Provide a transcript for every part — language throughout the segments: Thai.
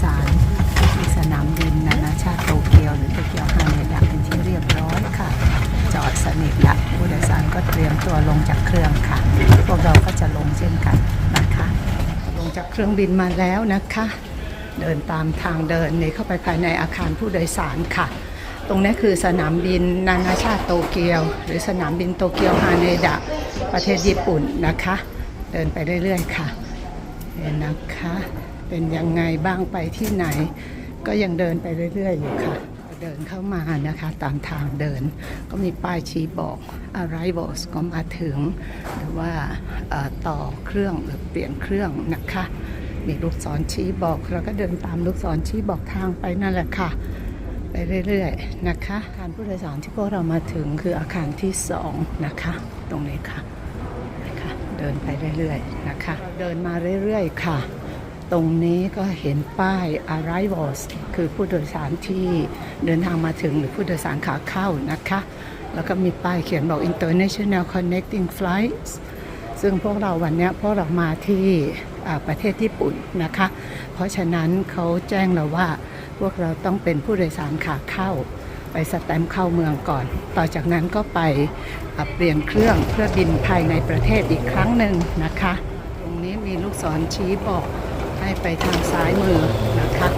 สารที่สนามบินนานาชาติโตเกียวหรือโตเกียวฮาเนดะเป็นที่เรียบร้อยค่ะ จอดสนิทละผู้โดยสารก็เตรียมตัวลงจากเครื่องค่ะ พวกเราก็จะลงเช่นกันนะคะ ลงจากเครื่องบินมาแล้วนะคะ เดินตามทางเดินนี้เข้าไปภายในอาคารผู้โดยสารค่ะ ตรงนี้คือสนามบินนานาชาติโตเกียว หรือสนามบินโตเกียวฮาเนดะประเทศญี่ปุ่นนะคะ เดินไปเรื่อยๆค่ะเห็นนะคะ เป็นยังไงบ้างไปที่ไหน ก็ยังเดินไปเรื่อย ๆ อยู่ค่ะ เดินเข้ามานะคะ ตามทางเดิน ก็มีป้ายชี้บอก arrivals ก็มาถึง หรือว่าต่อเครื่องหรือเปลี่ยนเครื่องนะคะ มีลูกศรชี้บอกเราก็เดินตามลูกศรชี้บอกทางไปนั่นแหละค่ะไปเรื่อยๆนะคะอาคารผู้โดยสารที่พวกเรามาถึงคืออาคารที่สองนะคะ ตรงนี้ค่ะนะคะเดินไปเรื่อยๆนะคะ เดินมาเรื่อยๆค่ะ ตรงนี้ก็เห็นป้าย arrivals คือผู้โดยสารที่เดินทางมาถึงหรือผู้โดยสารขาเข้านะคะ แล้วก็มีป้ายเขียนบอก international connecting flights ซึ่งพวกเราวันนี้พวกเรามาที่ประเทศญี่ปุ่นนะคะ เพราะฉะนั้นเขาแจ้งเราว่าพวกเราต้องเป็นผู้โดยสารขาเข้า ไปสแตมเข้าเมืองก่อน ต่อจากนั้นก็ไปเปลี่ยนเครื่องเพื่อบินภายในประเทศอีกครั้งหนึ่งนะคะ ตรงนี้มีลูกศรชี้บอก ให้ไปทางซ้ายมือนะคะ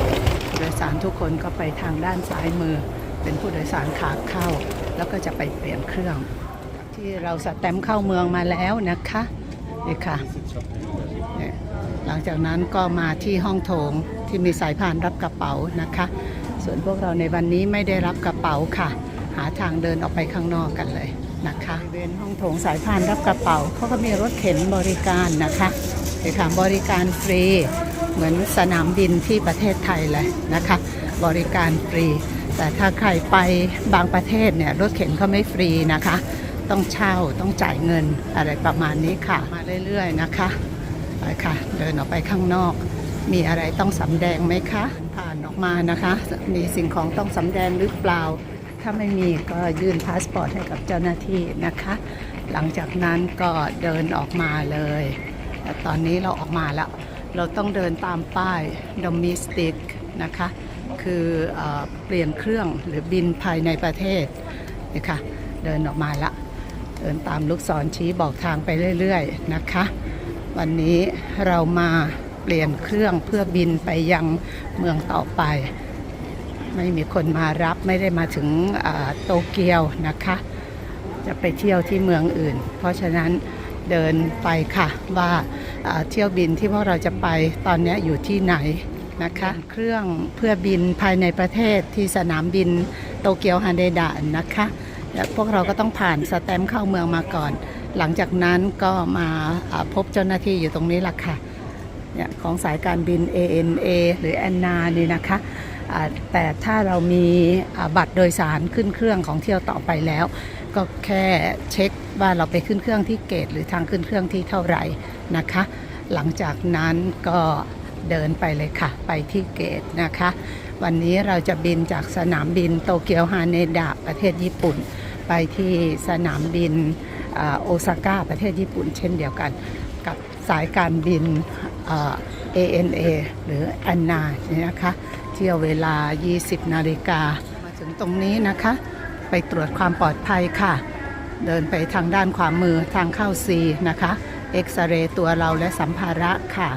ผู้โดยสารทุกคนก็ไปทางด้านซ้ายมือ เป็นผู้โดยสารขาเข้า แล้วก็จะไปเปลี่ยนเครื่อง ที่เราสแตมป์เข้าเมืองมาแล้วนะคะนี่ค่ะหลังจากนั้นก็มาที่ห้องโถงที่มีสายพานรับกระเป๋านะคะ ส่วนพวกเราในวันนี้ไม่ได้รับกระเป๋าค่ะ หาทางเดินออกไปข้างนอกกันเลยนะคะบริเวณห้องโถงสายพานรับกระเป๋าเขาก็มีรถเข็นบริการนะคะนี่ค่ะบริการฟรี เหมือนสนามบินที่ประเทศไทยเลยนะคะ บริการฟรี แต่ถ้าใครไปบางประเทศเนี่ยรถเข็นเขาไม่ฟรีนะคะ ต้องเช่าต้องจ่ายเงินอะไรประมาณนี้ค่ะ มาเรื่อยๆนะคะไปค่ะเดินออกไปข้างนอก มีอะไรต้องสำแดงไหมคะ ผ่านออกมานะคะ มีสิ่งของต้องสำแดงหรือเปล่า ถ้าไม่มีก็ยื่นพาสปอร์ตให้กับเจ้าหน้าที่นะคะ หลังจากนั้นก็เดินออกมาเลยแต่ตอนนี้เราออกมาแล้ว เราต้องเดินตามป้าย domestic นะคะ คือเอเปลี่ยนเครื่องหรือบินภายในประเทศนี่ค่ะเดินออกมาละ เดินตามลูกศรชี้บอกทางไปเรื่อยๆนะคะ วันนี้เรามาเปลี่ยนเครื่องเพื่อบินไปยังเมืองต่อไป ไม่มีคนมารับไม่ได้มาถึงโตเกียวนะคะ จะไปเที่ยวที่เมืองอื่น เพราะฉะนั้นเดินไปค่ะว่า เที่ยวบินที่พวกเราจะไปตอนนี้อยู่ที่ไหนนะคะเครื่องเพื่อบินภายในประเทศที่สนามบินโตเกียวฮานเดดะนะคะและพวกเราก็ต้องผ่านสแตมป์เข้าเมืองมาก่อน หลังจากนั้นก็มาอ่าพบเจ้าหน้าที่อยู่ตรงนี้ละค่ะเนี่ยของสายการบิน ANA หรือ ANA นี่นะคะอ่าแต่ถ้าเรามีอ่าบัตรโดยสารขึ้นเครื่องของเที่ยวต่อไปแล้ว ก็แค่เช็คว่าเราไปขึ้นเครื่องที่เกต หรือทางขึ้นเครื่องที่เท่าไหร่ นะคะ หลังจากนั้นก็เดินไปเลยค่ะ ไปที่เกตนะคะ วันนี้เราจะบินจากสนามบินโตเกียวฮาเนดะประเทศญี่ปุ่น ไปที่สนามบินอโอซาก้าประเทศญี่ปุ่น เช่นเดียวกัน กับสายการบินอ่า ANA หรือ ANA เนี่ยนะคะ เที่ยวเวลา 20 นาฬิกามาถึงตรงนี้นะคะ ไปตรวจความปลอดภัยค่ะ เดินไปทางด้านขวามือทางเข้า C นะคะ เอ็กซเรย์ตัวเราและสัมภาระค่ะ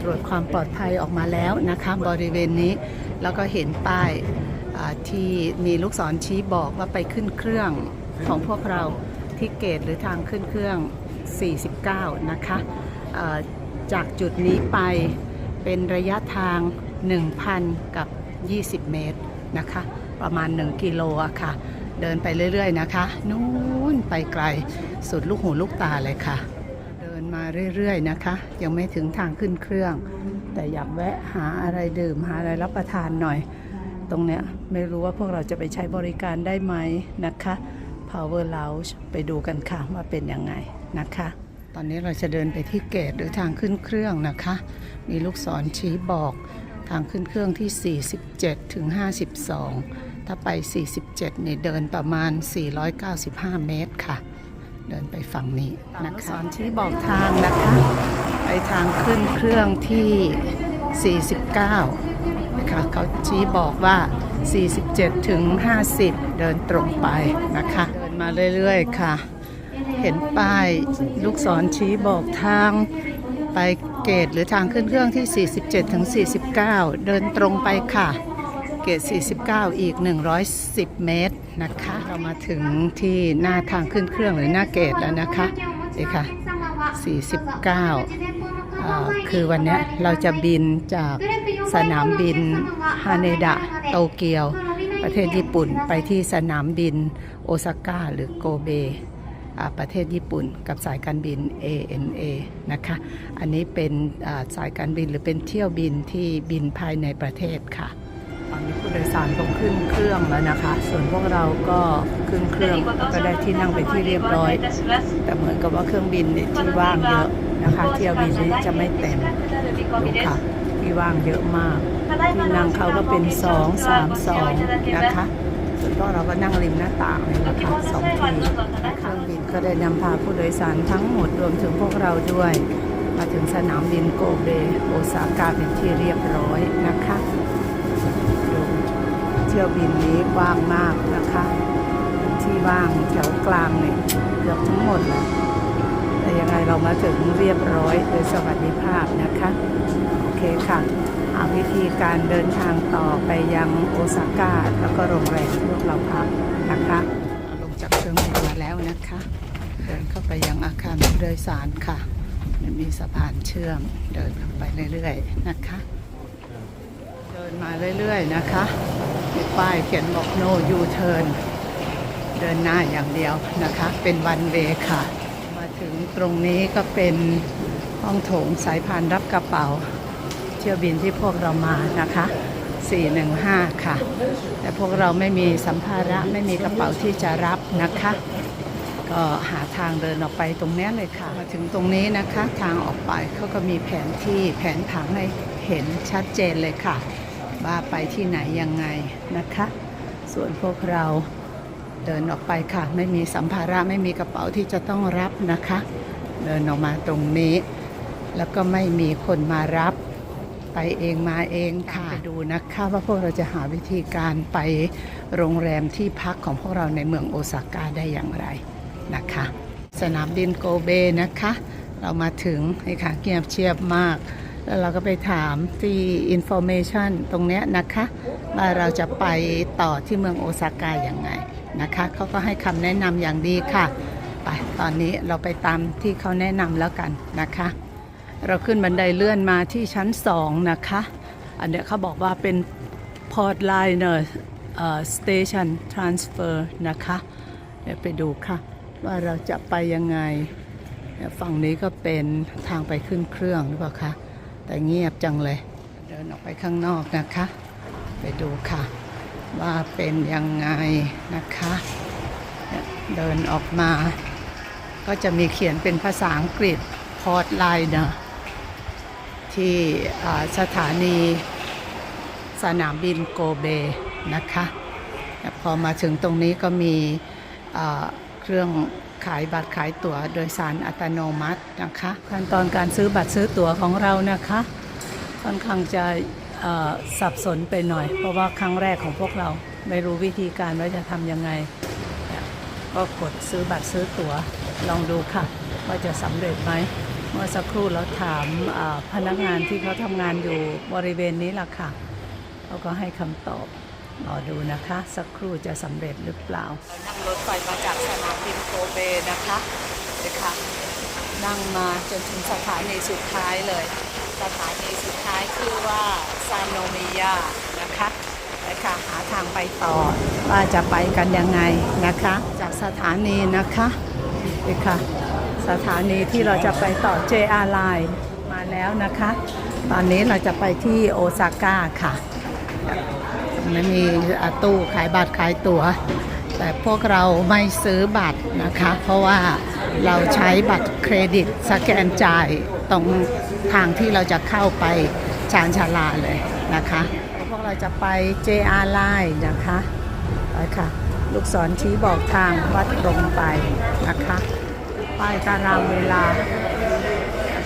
ตรวจความปลอดภัยออกมาแล้วนะคะบริเวณนี้แล้วก็เห็นป้ายที่มีลูกศรชี้บอกว่าไปขึ้นเครื่องของพวกเราที่เกตหรือทางขึ้นเครื่อง 49 นะคะเอ่อจากจุดนี้ไปเป็นระยะทาง 1,000 กับ 20 เมตรนะคะ ประมาณ 1 กิโลอะค่ะ เดินไปเรื่อย ๆ นะคะ นู้นไปไกลสุดลูกหูลูกตาเลยค่ะ มาเรื่อยๆนะคะ ยังไม่ถึงทางขึ้นเครื่อง แต่อยากแวะหาอะไรดื่มหาอะไรรับประทานหน่อย ตรงเนี้ยไม่รู้ว่าพวกเราจะไปใช้บริการได้ไหมนะคะ Power Lounge ไปดูกันค่ะว่าเป็นยังไงนะคะ ตอนนี้เราจะเดินไปที่เกตหรือทางขึ้นเครื่องนะคะ มีลูกศรชี้บอกทางขึ้นเครื่องที่ 47 ถึง 52 ถ้าไป 47 นี่เดินประมาณ 495 เมตรค่ะ เดินไปฝั่งนี้นะคะสอนชี้บอกทางนะคะ ไปทางขึ้นเครื่องที่ 49 นะคะเขาชี้บอกว่า 47 ถึง 50 เดินตรงไปนะคะ เดินมาเรื่อยๆค่ะ เห็นป้ายลูกศรชี้บอกทางไปเกตหรือทางขึ้นเครื่องที่ 47 ถึง 49 เดินตรงไปค่ะ เกต 49 อีก 110 เมตรนะคะ เรามาถึงที่หน้าทางขึ้นเครื่องหรือหน้าเกตแล้วนะคะนี่ค่ะ 49อ่าคือวันนี้เราจะบินจากสนามบินฮาเนดะโตเกียว ประเทศญี่ปุ่นไปที่สนามบินโอซาก้าหรือโกเบประเทศญี่ปุ่นกับสายการบิน ANA นะคะ อันนี้เป็นสายการบินหรือเป็นเที่ยวบินที่บินภายในประเทศค่ะ ตอนนี้ผู้โดยสารก็ขึ้นเครื่องแล้วนะคะ ส่วนพวกเราก็ขึ้นเครื่องก็ได้ที่นั่งไปที่เรียบร้อย แต่เหมือนกับว่าเครื่องบินนี่ที่ว่างเยอะนะคะ เที่ยวบินนี้จะไม่เต็มดูค่ะที่ว่างเยอะมากที่นั่งเขาก็เป็น2 3 2นะคะส่วนพวกเราก็นั่งริมหน้าต่างเลยนะคะสองที่เครื่องบินก็ได้นำพาผู้โดยสารทั้งหมดรวมถึงพวกเราด้วย มาถึงสนามบินโกเบโอซาก้าเป็นที่เรียบร้อยนะคะ ที่ยวบินนี้ว้างมากนะคะ ที่ว่างแถวกลางเนี่ยเกือบทั้งหมดเลยแต่ยังไงเรามาถึงเรียบร้อยโดยสวัสดิภาพนะคะ โอเคค่ะหาวิธีการเดินทางต่อไปยังโอซาก้าแล้วก็โรงแรมที่พวกเราพักนะคะลงจากเครื่องบินมาแล้วนะคะ เดินเข้าไปยังอาคารผู้โดยสารค่ะมีสะพานเชื่อมเดินเข้าไปเรื่อยๆนะคะ เดินมาเรื่อยๆนะคะ มีป้ายเขียนบอก no U turn เดินหน้าอย่างเดียวนะคะ เป็นวันเวค่ะ มาถึงตรงนี้ก็เป็นห้องโถงสายพานรับกระเป๋า เที่ยวบินที่พวกเรามานะคะ 415 ค่ะ แต่พวกเราไม่มีสัมภาระไม่มีกระเป๋าที่จะรับนะคะ ก็หาทางเดินออกไปตรงนี้เลยค่ะ มาถึงตรงนี้นะคะทางออกไปเขาก็มีแผนที่แผนผังให้เห็นชัดเจนเลยค่ะ ว่าไปที่ไหนยังไงนะคะ ส่วนพวกเราเดินออกไปค่ะ ไม่มีสัมภาระไม่มีกระเป๋าที่จะต้องรับนะคะ เดินออกมาตรงนี้ แล้วก็ไม่มีคนมารับไปเองมาเองค่ะไปดูนะคะว่าพวกเราจะหาวิธีการไปโรงแรมที่พักของพวกเราในเมืองโอซาก้าได้อย่างไรนะคะ สนามบินโกเบนะคะ เรามาถึงนี่ค่ะเงียบเชียบมาก แล้วเราก็ไปถามที่ information ตรงเนี้ยนะคะ ว่าเราจะไปต่อที่เมืองโอซาก้าอย่างไงนะคะเขาก็ให้คำแนะนำอย่างดีค่ะ ไปตอนนี้เราไปตามที่เขาแนะนำแล้วกันนะคะ เราขึ้นบันไดเลื่อนมาที่ชั้นสองนะคะ อันเนี้ยเขาบอกว่าเป็น Port Liner เอ่อ Station Transfer นะคะเดี๋ยวไปดูค่ะ ว่าเราจะไปยังไง ฝั่งนี้ก็เป็นทางไปขึ้นเครื่องหรือเปล่าคะ แต่เงียบจังเลย เดินออกไปข้างนอกนะคะ ไปดูค่ะ ว่าเป็นยังไงนะคะ เดินออกมา ก็จะมีเขียนเป็นภาษาอังกฤษ Port Liner ที่สถานีสนามบินโกเบนะคะ พอมาถึงตรงนี้ก็มีอ เครื่องขายบัตรขายตั๋วโดยสารอัตโนมัตินะคะขั้นตอนการซื้อบัตรซื้อตั๋วของเรานะคะ ค่อนข้างจะสับสนไปหน่อย เพราะว่าครั้งแรกของพวกเราไม่รู้วิธีการว่าจะทำยังไง ก็กดซื้อบัตรซื้อตั๋วลองดูค่ะ ว่าจะสำเร็จไหมเมื่อสักครู่เราถามพนักงานที่เขาทำงานอยู่บริเวณนี้ล่ะค่ะเขาก็ให้คำตอบ รอดูนะคะ สักครู่จะสำเร็จหรือเปล่า นั่งรถไฟมาจากสนามบินโกเบนะคะเลยค่ะนั่งมาจนถึงสถานีสุดท้ายเลย สถานีสุดท้ายคือว่าซานโนมิยานะคะนะคะหาทางไปต่อว่าจะไปกันยังไงนะคะ จากสถานีนะคะนี่ค่ะสถานีที่เราจะไปต่อ JR Line มาแล้วนะคะ ตอนนี้เราจะไปที่โอซาก้าค่ะ ไม่มีตู้ขายบัตรขายตั๋ว แต่พวกเราไม่ซื้อบัตรนะคะ เพราะว่าเราใช้บัตรเครดิตสแกนจ่ายตรงทางที่เราจะเข้าไปชานชาลาเลยนะคะ พวกเราจะไป JR Line นะคะไปค่ะลูกศรชี้บอกทางวัดตรงไปนะคะป้ายตารางเวลา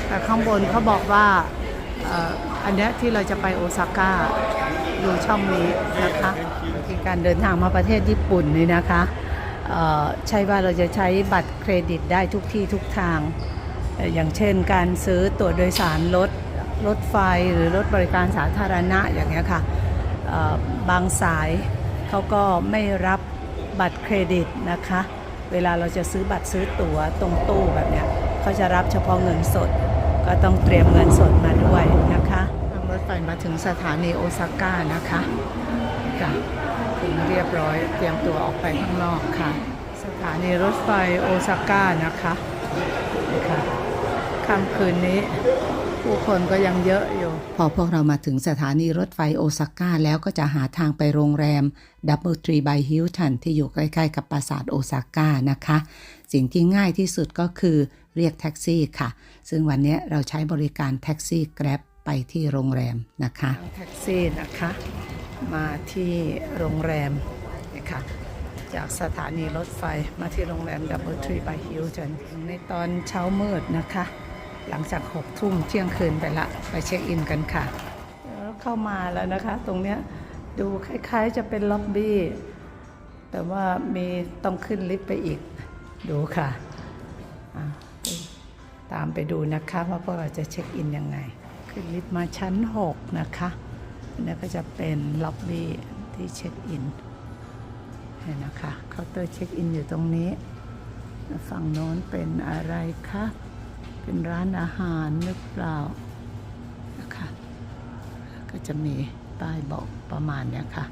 แต่ข้างบนเขาบอกว่าอันนี้ที่เราจะไปโอซาก้า ดูช่องนี้นะคะที่การเดินทางมาประเทศญี่ปุ่นนี่นะคะใช่ว่าเราจะใช้บัตรเครดิตได้ทุกที่ทุกทาง อย่างเช่นการซื้อตั๋วโดยสารรถรถไฟหรือรถบริการสาธารณะอย่างเงี้ยค่ะบางสายเขาก็ไม่รับบัตรเครดิตนะคะ เวลาเราจะซื้อบัตรซื้อตั๋วตรงตู้แบบเนี้ยเขาจะรับเฉพาะเงินสด ก็ต้องเตรียมเงินสดมาด้วยนะคะ รถไฟมาถึงสถานีโอซาก้านะคะค่ะถึงเรียบร้อยเตรียมตัวออกไปข้างนอกค่ะ สถานีรถไฟโอซาก้านะคะนี่ค่ะค่ำคืนนี้ ผู้คนก็ยังเยอะอยู่ พอพวกเรามาถึงสถานีรถไฟโอซาก้าแล้วก็จะหาทางไปโรงแรม Double Tree by Hilton ที่อยู่ใกล้ๆกับปราสาทโอซาก้านะคะ สิ่งที่ง่ายที่สุดก็คือเรียกแท็กซี่ค่ะ ซึ่งวันนี้เราใช้บริการแท็กซี่ Grab ไปที่โรงแรมนะคะแท็กซี่นะคะมาที่โรงแรมนะคะจากสถานีรถไฟมาที่โรงแรม Double Tree by Hilton ในตอนเช้ามืดนะคะ หลังจากหกทุ่มเที่ยงคืนไปละ ไปเช็คอินกันค่ะแล้วเข้ามาแล้วนะคะ ตรงเนี้ยดูคล้ายๆจะเป็นล็อบบี้ แต่ว่ามีต้องขึ้นลิฟต์ไปอีก ดูค่ะ ตามไปดูนะคะว่าพวกเราจะเช็คอินยังไง ขึ้นลิฟต์มาชั้น 6 นะคะนี่ก็จะเป็นล็อบบี้ที่เช็คอินเห็นนะคะเคาน์เตอร์เช็คอินอยู่ตรงนี้ ฝั่งโน้นเป็นอะไรคะ เป็นร้านอาหารหรือเปล่านะคะก็จะมีป้ายบอกประมาณเนี้ยค่ะ